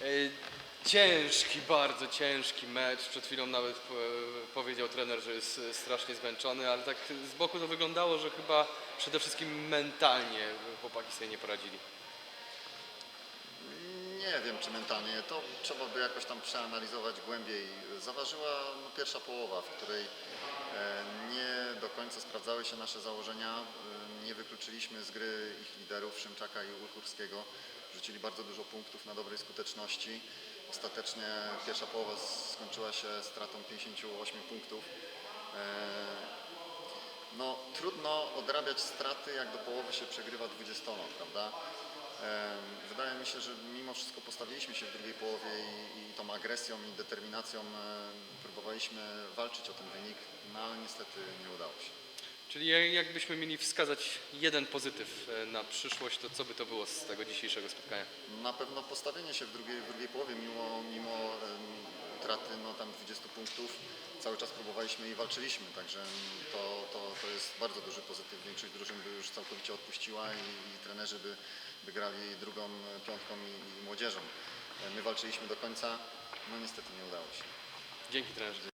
E, Ciężki, bardzo ciężki mecz. Przed chwilą nawet e, powiedział trener, że jest e, strasznie zmęczony, ale tak z boku to wyglądało, że chyba przede wszystkim mentalnie chłopaki sobie nie poradzili. Nie wiem, czy mentalnie. To trzeba by jakoś tam przeanalizować głębiej. Zaważyła no, pierwsza połowa, w której nie końca sprawdzały się nasze założenia. E, Nie wykluczyliśmy z gry ich liderów, Szymczaka i Ulchurskiego. Rzucili bardzo dużo punktów na dobrej skuteczności. Ostatecznie pierwsza połowa skończyła się stratą 58 punktów. E, No, trudno odrabiać straty, jak do połowy się przegrywa 20, prawda? Em, Wydaje mi się, że mimo wszystko postawiliśmy się w drugiej połowie agresją i determinacją em, próbowaliśmy walczyć o ten wynik, no ale niestety nie udało się. Czyli jak- jakbyśmy mieli wskazać jeden pozytyw e, na przyszłość, to co by to było z tego dzisiejszego spotkania? Na pewno postawienie się w drugiej, w drugiej połowie, mimo, mimo utraty no, tam 20 punktów, cały czas próbowaliśmy i walczyliśmy, także to, to, to jest bardzo duży pozytyw. Większość drużyn by już całkowicie odpuściła i, i trenerzy by, by grali drugą e, piątką i, i młodzieżą. E, My walczyliśmy do końca, udało się. Dzięki trenerze.